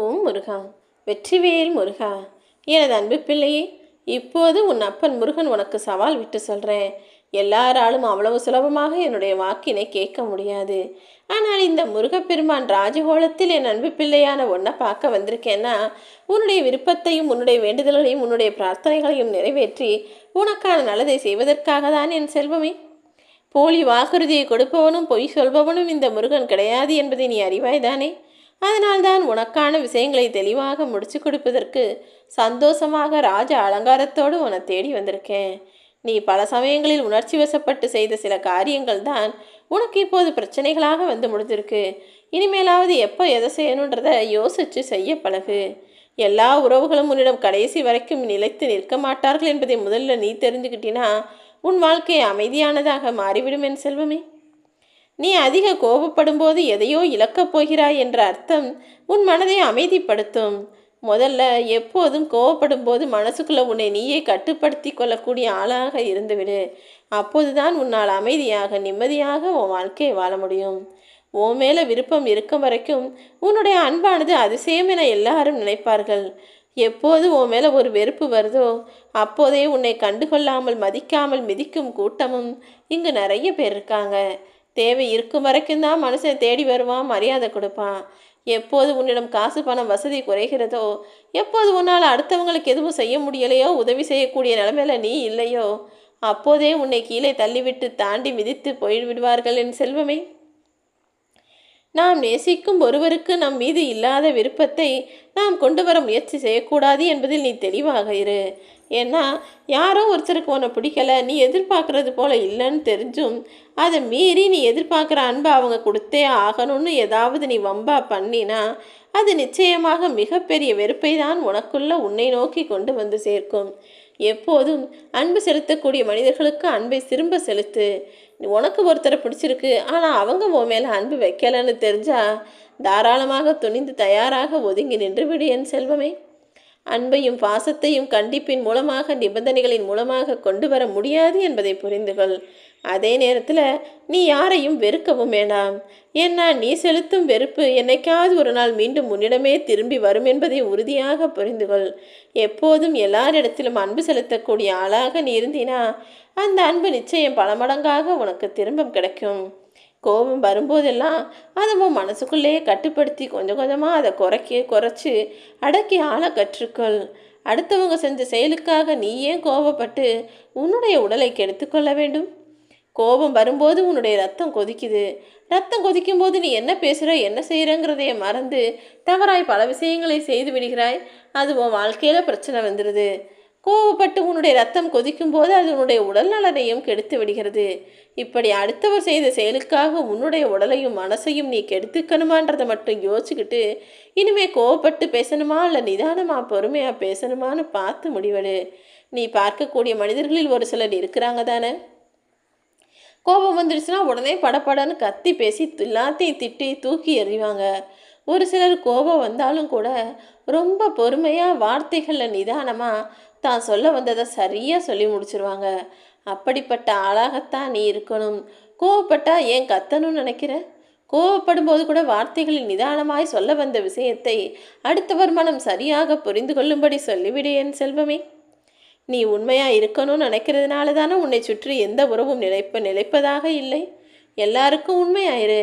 ஓம் முருகா. வெற்றிவேல் முருகா. எனது அன்பு பிள்ளையே இப்போது உன் அப்பன் முருகன் உனக்கு சவால் விட்டு சொல்கிறேன் எல்லாராலும் அவ்வளவு சுலபமாக என்னுடைய வாக்கினை கேட்க முடியாது. ஆனால் இந்த முருகப்பெருமான் ராஜகோலத்தில் என் அன்பு பிள்ளையான ஒன்றை பார்க்க வந்திருக்கேன்னா உன்னுடைய விருப்பத்தையும் உன்னுடைய வேண்டுதல்களையும் உன்னுடைய பிரார்த்தனைகளையும் நிறைவேற்றி உனக்கான நல்லதை செய்வதற்காக தான் என் செல்வமே. போலி வாக்குறுதியை கொடுப்பவனும் பொய் சொல்பவனும் இந்த முருகன் கிடையாது என்பதை நீ அறிவாய்தானே? அதனால்தான் உனக்கான விஷயங்களை தெளிவாக முடிச்சு கொடுப்பதற்கு சந்தோஷமாக ராஜ அலங்காரத்தோடு உன்னை தேடி வந்திருக்கேன். நீ பல சமயங்களில் உணர்ச்சி வசப்பட்டு செய்த சில காரியங்கள் தான் உனக்கு இப்போது பிரச்சனைகளாக வந்து முடிஞ்சிருக்கு. இனிமேலாவது எப்போ எதை செய்யணுன்றதை யோசிச்சு செய்ய பழகு. எல்லா உறவுகளும் உன்னிடம் கடைசி வரைக்கும் நிலைத்து நிற்க மாட்டார்கள் என்பதை முதல்ல நீ தெரிஞ்சுக்கிட்டினா உன் வாழ்க்கை அமைதியானதாக மாறிவிடும் என் செல்வமே. நீ அதிக கோபப்படும் போது எதையோ இழக்கப் போகிறாய் என்ற அர்த்தம் உன் மனதை அமைதிப்படுத்தும். முதல்ல எப்போதும் கோவப்படும் போது மனசுக்குள்ள உன்னை நீயே கட்டுப்படுத்தி கொள்ளக்கூடிய ஆளாக இருந்துவிடு. அப்போதுதான் உன்னால் அமைதியாக நிம்மதியாக உன் வாழ்க்கையை வாழ முடியும். உன் மேலே விருப்பம் இருக்கும் வரைக்கும் உன்னுடைய அன்பானது அதிசயம் என எல்லாரும் நினைப்பார்கள். எப்போது உன் மேலே ஒரு வெறுப்பு வருதோ அப்போதே உன்னை கண்டுகொள்ளாமல் மதிக்காமல் மிதிக்கும் கூட்டமும் இங்கு நிறைய பேர் இருக்காங்க. தேவை இருக்கும் வரைக்கும் தான் மனுஷன் தேடி வருவான் மரியாதை கொடுப்பான். எப்போது உன்னிடம் காசு பணம் வசதி குறைகிறதோ எப்போது உன்னால் அடுத்தவங்களுக்கு எதுவும் செய்ய முடியலையோ உதவி செய்யக்கூடிய நிலைமையில நீ இல்லையோ அப்போதே உன்னை கீழே தள்ளிவிட்டு தாண்டி மிதித்து போய்விடுவார்கள் என் செல்வமே. நாம் நேசிக்கும் ஒருவருக்கு நம் மீது இல்லாத விருப்பத்தை நாம் கொண்டு வர முயற்சி செய்யக்கூடாது என்பதில் நீ தெளிவாக இரு. ஏன்னா யாரோ ஒருத்தருக்கு உன்னை பிடிக்கல நீ எதிர்பார்க்குறது போல் இல்லைன்னு தெரிஞ்சும் அதை மீறி நீ எதிர்பார்க்குற அன்பை அவங்க கொடுத்தே ஆகணும்னு ஏதாவது நீ வம்பா பண்ணினா அது நிச்சயமாக மிகப்பெரிய வெறுப்பை தான் உனக்குள்ள உன்னை நோக்கி கொண்டு வந்து சேர்க்கும். எப்போதும் அன்பு செலுத்தக்கூடிய மனிதர்களுக்கு அன்பை திரும்ப செலுத்து. உனக்கு ஒருத்தரை பிடிச்சிருக்கு ஆனால் அவங்க உன் மேலே அன்பு வைக்கலைன்னு தெரிஞ்சா தாராளமாக துணிந்து தயாராக ஒதுங்கி நின்றுவிடு என் செல்வமே. அன்பையும் பாசத்தையும் கண்டிப்பின் மூலமாக நிபந்தனைகளின் மூலமாக கொண்டு வர முடியாது என்பதை புரிந்துகொள் அதே நேரத்தில் நீ யாரையும் வெறுக்கவும் வேண்டாம் ஏன்னா நீ செலுத்தும் வெறுப்பு என்னைக்காவது ஒரு நாள் மீண்டும் உன்னிடமே திரும்பி வரும் என்பதை உறுதியாக புரிந்துகொள் எப்போதும் எல்லாரிடத்திலும் அன்பு செலுத்தக்கூடிய ஆளாக நீ இருந்தினா அந்த அன்பு நிச்சயம் பல மடங்காக உனக்கு திரும்பம் கிடைக்கும். கோபம் வரும்போதெல்லாம் அதை உன் மனசுக்குள்ளேயே கட்டுப்படுத்தி கொஞ்சம் கொஞ்சமாக அதை குறைக்க குறைச்சி அடக்கி ஆள கற்றுக்கொள். அடுத்தவங்க செஞ்ச செயலுக்காக நீ ஏன் கோபப்பட்டு உன்னுடைய உடலை கெடுத்துக்கொள்ள வேண்டும்? கோபம் வரும்போது உன்னுடைய ரத்தம் கொதிக்குது. ரத்தம் கொதிக்கும் போது நீ என்ன பேசுகிற என்ன செய்கிறங்கிறதைய மறந்து தவறாய் பல விஷயங்களை செய்து விடுகிறாய். அது உன் வாழ்க்கையில் பிரச்சனை வந்துடுது கோவப்பட்டு உன்னுடைய ரத்தம் கொதிக்கும் போது அது உன்னுடைய உடல் நலனையும் கெடுத்து விடுகிறது. இப்படி அடுத்தவர் செய்த செயலுக்காக உன்னுடைய உடலையும் மனசையும் நீ கெடுத்துக்கணுமான்றதை மட்டும் யோசிச்சுக்கிட்டு இனிமே கோவப்பட்டு பேசணுமா இல்லை நிதானமா பொறுமையா பேசணுமான்னு பார்த்து முடிவெடு. நீ பார்க்கக்கூடிய மனிதர்களில் ஒரு சிலர் இருக்கிறாங்க தானே? கோபம் வந்துடுச்சுன்னா உடனே படபடன்னு கத்தி பேசி எல்லாத்தையும் திட்டி தூக்கி எறிவாங்க. ஒரு சிலர் கோபம் வந்தாலும் கூட ரொம்ப பொறுமையாக வார்த்தைகளில் நிதானமாக தான் சொல்ல வந்ததை சரியாக சொல்லி முடிச்சிருவாங்க. அப்படிப்பட்ட ஆளாகத்தான் நீ இருக்கணும். கோவப்பட்டா ஏன் கத்தணும்னு நினைக்கிற? கோவப்படும் போது கூட வார்த்தைகளில் நிதானமாய் சொல்ல வந்த விஷயத்தை அடுத்தவர் மனம் சரியாக புரிந்து கொள்ளும்படி சொல்லிவிடு என் செல்வமே. நீ உண்மையாக இருக்கணும்னு நினைக்கிறதுனால தானே உன்னை சுற்றி எந்த உறவும் நிலைப்ப நிலைப்பதாக இல்லை. எல்லாருக்கும் உண்மையாயிரு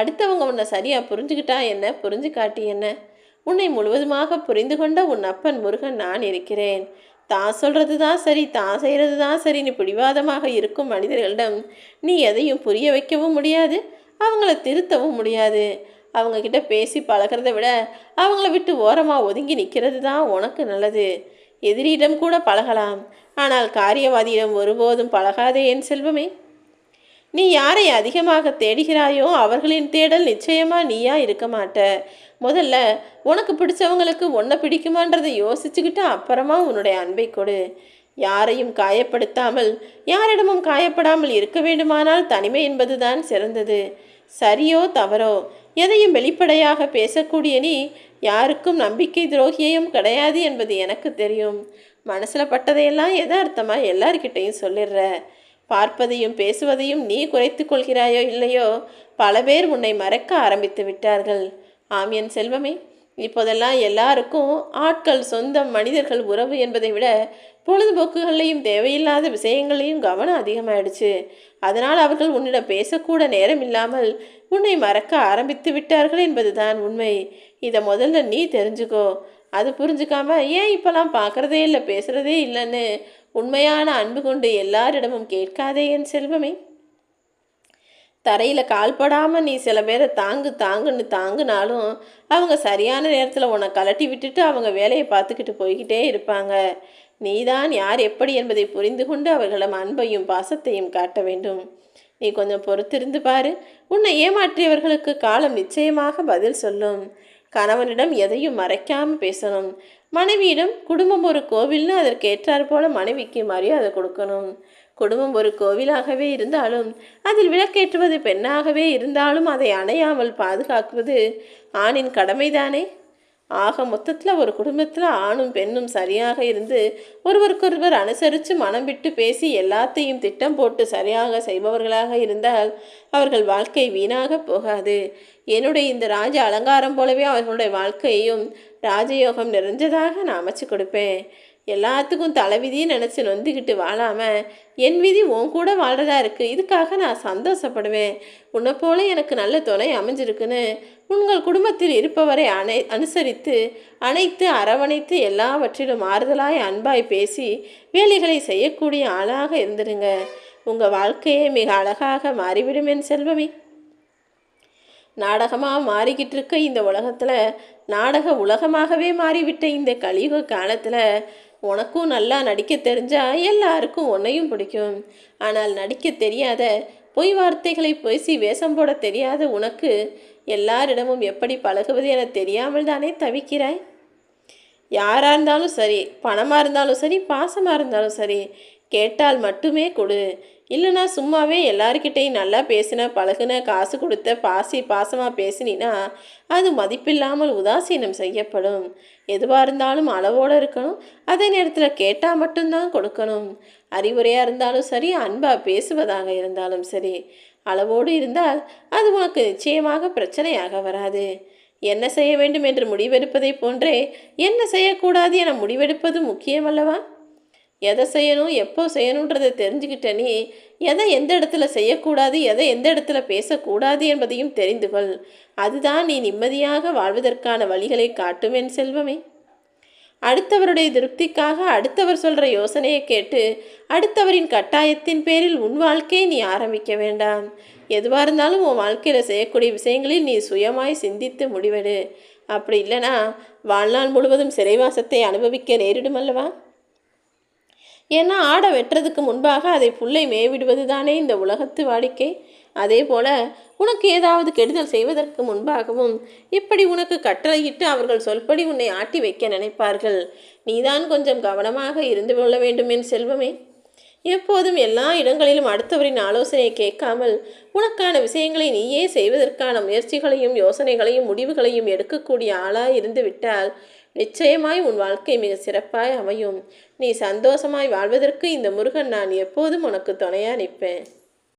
அடுத்தவங்க உன்னை சரியாக புரிஞ்சுக்கிட்டா என்ன? புரிஞ்சு காட்டி என்ன? உன்னை முழுவதுமாக புரிந்து கொண்ட உன் அப்பன் முருகன் நான் இருக்கிறேன். தான் சொல்கிறது தான் சரி தான் செய்கிறது தான் சரின்னு பிடிவாதமாக இருக்கும் மனிதர்களிடம் நீ எதையும் புரிய வைக்கவும் முடியாது அவங்கள திருத்தவும் முடியாது. அவங்கக்கிட்ட பேசி பழகிறத விட அவங்கள விட்டு ஓரமாக ஒதுங்கி நிற்கிறது தான் உனக்கு நல்லது. எதிரியிடம் கூட பழகலாம். ஆனால் காரியவாதியிடம் ஒருபோதும் பழகாதே என் செல்வமே. நீ யாரை அதிகமாக தேடுகிறாயோ அவர்களின் தேடல் நிச்சயமா நீயா இருக்க மாட்ட. முதல்ல உனக்கு பிடிச்சவங்களுக்கு உன்னை பிடிக்குமான்றதை யோசிச்சுக்கிட்டு அப்புறமா உன்னுடைய அன்பை கொடு. யாரையும் காயப்படுத்தாமல் யாரிடமும் காயப்படாமல் இருக்க வேண்டுமானால் தனிமை என்பதுதான் சிறந்தது. சரியோ தவறோ எதையும் வெளிப்படையாக பேசக்கூடிய நீ யாருக்கும் நம்பிக்கை துரோகியையும் கிடையாது என்பது எனக்கு தெரியும். மனசில் பட்டதையெல்லாம் எதார்த்தமாக எல்லார்கிட்டையும் சொல்லிடுற. பார்ப்பதையும் பேசுவதையும் நீ குறைத்து கொள்கிறாயோ இல்லையோ பல பேர் உன்னை மறக்க ஆரம்பித்து விட்டார்கள். ஆம் என் செல்வமே இப்போதெல்லாம் எல்லாருக்கும் ஆட்கள் சொந்தம் மனிதர்கள் உறவு என்பதை விட பொழுதுபோக்குகளையும் தேவையில்லாத விஷயங்களையும் கவனம் அதிகமாயிடுச்சு. அதனால் அவர்கள் உன்னிடம் பேசக்கூட நேரம் இல்லாமல் உன்னை மறக்க ஆரம்பித்து விட்டார்கள் என்பதுதான் உண்மை. இதை முதல்ல நீ தெரிஞ்சுக்கோ. அது புரிஞ்சுக்காம ஏன் இப்போலாம் பார்க்குறதே இல்லை பேசுகிறதே இல்லைன்னு உண்மையான அன்பு கொண்டு எல்லாரிடமும் கேட்காதே என் செல்வமே. தரையில் கால்படாமல் நீ சில பேரை தாங்கு தாங்குன்னு தாங்குனாலும் அவங்க சரியான நேரத்தில் உன்னை கலட்டி விட்டுட்டு அவங்க வேலையை பார்த்துக்கிட்டு போய்கிட்டே இருப்பாங்க. நீதான் யார் எப்படி என்பதை புரிந்து கொண்டு அவர்களிடம் அன்பையும் பாசத்தையும் காட்ட வேண்டும். நீ கொஞ்சம் பொறுத்திருந்து பாரு. உன்னை ஏமாற்றியவர்களுக்கு காலம் நிச்சயமாக பதில் சொல்லும். கணவனிடம் எதையும் மறைக்காம பேசணும். மனைவியிடம் குடும்பம் ஒரு கோவில்னு அதற்கு ஏற்றாற் போல மனைவிக்கு மரியாதை கொடுக்கணும். குடும்பம் ஒரு கோவிலாகவே இருந்தாலும் அதில் விளக்கேற்றுவது பெண்ணாகவே இருந்தாலும் அதை அணையாமல் பாதுகாக்குவது ஆணின் கடமைதானே? ஆக மொத்தத்தில் ஒரு குடும்பத்தில் ஆணும் பெண்ணும் சரியாக இருந்து ஒருவருக்கொருவர் அனுசரித்து மனம் விட்டு பேசி எல்லாத்தையும் திட்டம் போட்டு சரியாக செய்பவர்களாக இருந்தால் அவர்கள் வாழ்க்கை வீணாக போகாது. என்னுடைய இந்த ராஜ அலங்காரம் போலவே அவர்களுடைய வாழ்க்கையும் ராஜயோகம் நிறைஞ்சதாக நான் அமைச்சு கொடுப்பேன். எல்லாத்துக்கும் தலைவிதியும் நினச்சி நொந்துக்கிட்டு வாழாமல் என் விதி உன் கூட வாழ்கிறதா இருக்குது இதுக்காக நான் சந்தோஷப்படுவேன். உன்னை போல எனக்கு நல்ல துணை அமைஞ்சிருக்குன்னு உங்கள் குடும்பத்தில் இருப்பவரை அனை அனுசரித்து அனைத்து அரவணைத்து எல்லாவற்றிலும் ஆறுதலாய் அன்பாய் பேசி வேலைகளை செய்யக்கூடிய ஆளாக இருந்துடுங்க உங்கள் வாழ்க்கையே மிக அழகாக மாறிவிடும் என் செல்வமே. நாடகமாக மாறிக்கிட்டு இருக்க இந்த உலகத்தில் நாடக உலகமாகவே மாறிவிட்ட இந்த கலியுக காலத்தில் உனக்கும் நல்லா நடிக்க தெரிஞ்சால் எல்லாருக்கும் உன்னையும் பிடிக்கும். ஆனால் நடிக்க தெரியாத பொய் வார்த்தைகளை பேசி வேஷம் போட தெரியாத உனக்கு எல்லாரிடமும் எப்படி பழகுவது என தெரியாமல் தானே தவிக்கிறாய்? யாராக இருந்தாலும் சரி பணமாக இருந்தாலும் சரி பாசமாக இருந்தாலும் சரி கேட்டால் மட்டுமே கொடு. இல்லைனா சும்மாவே எல்லாருக்கிட்டையும் நல்லா பேசின பழகுன காசு கொடுத்த பாசி பாசமாக பேசினா அது மதிப்பில்லாமல் உதாசீனம் செய்யப்படும். எதுவாக இருந்தாலும் அளவோடு இருக்கணும். அதே நேரத்தில் கேட்டால் மட்டும்தான் கொடுக்கணும். அறிவுரையாக இருந்தாலும் சரி அன்பாக பேசுவதாக இருந்தாலும் சரி. அளவோடு இருந்தால் அது உனக்கு நிச்சயமாக பிரச்சனையாக வராது. என்ன செய்ய வேண்டும் என்று முடிவெடுப்பதை போன்றே என்ன செய்யக்கூடாது என முடிவெடுப்பது முக்கியமல்லவா? எதை செய்யணும் எப்போ செய்யணுன்றதை தெரிஞ்சுக்கிட்ட நீ எதை எந்த இடத்துல செய்யக்கூடாது எதை எந்த இடத்துல பேசக்கூடாது என்பதையும் தெரிந்து கொள். அதுதான் நீ நிம்மதியாக வாழ்வதற்கான வழிகளை காட்டும் என் செல்வமே. அடுத்தவருடைய திருப்திக்காக அடுத்தவர் சொல்கிற யோசனையை கேட்டு அடுத்தவரின் கட்டாயத்தின் பேரில் உன் வாழ்க்கையை நீ ஆரம்பிக்க வேண்டாம். எதுவாக இருந்தாலும் உன் வாழ்க்கையில் செய்யக்கூடிய விஷயங்களில் நீ சுயமாய் சிந்தித்து முடிவெடு. அப்படி இல்லைனா வாழ்நாள் முழுவதும் சிறைவாசத்தை அனுபவிக்க நேரிடும் அல்லவா? ஏன்னா ஆடை வெட்டுறதுக்கு முன்பாக அதை புல்லை மேவிடுவது தானே இந்த உலகத்து வாடிக்கை. அதே போல உனக்கு ஏதாவது கெடுதல் செய்வதற்கு முன்பாகவும் இப்படி உனக்கு கட்டளையிட்டு அவர்கள் சொல்படி உன்னை ஆட்டி வைக்க நினைப்பார்கள். நீதான் கொஞ்சம் கவனமாக இருந்து கொள்ள வேண்டும் என் செல்வமே. எப்போதும் எல்லா இடங்களிலும் அடுத்தவரின் ஆலோசனையை கேட்காமல் உனக்கான விஷயங்களை நீயே செய்வதற்கான முயற்சிகளையும் யோசனைகளையும் முடிவுகளையும் எடுக்கக்கூடிய ஆளாக இருந்து விட்டால் நிச்சயமாய் உன் வாழ்க்கை மிக சிறப்பாய் அமையும். நீ சந்தோஷமாய் வாழ்வதற்கு இந்த முருகன் நான் எப்போதும் உனக்கு துணையாக நிற்பேன்.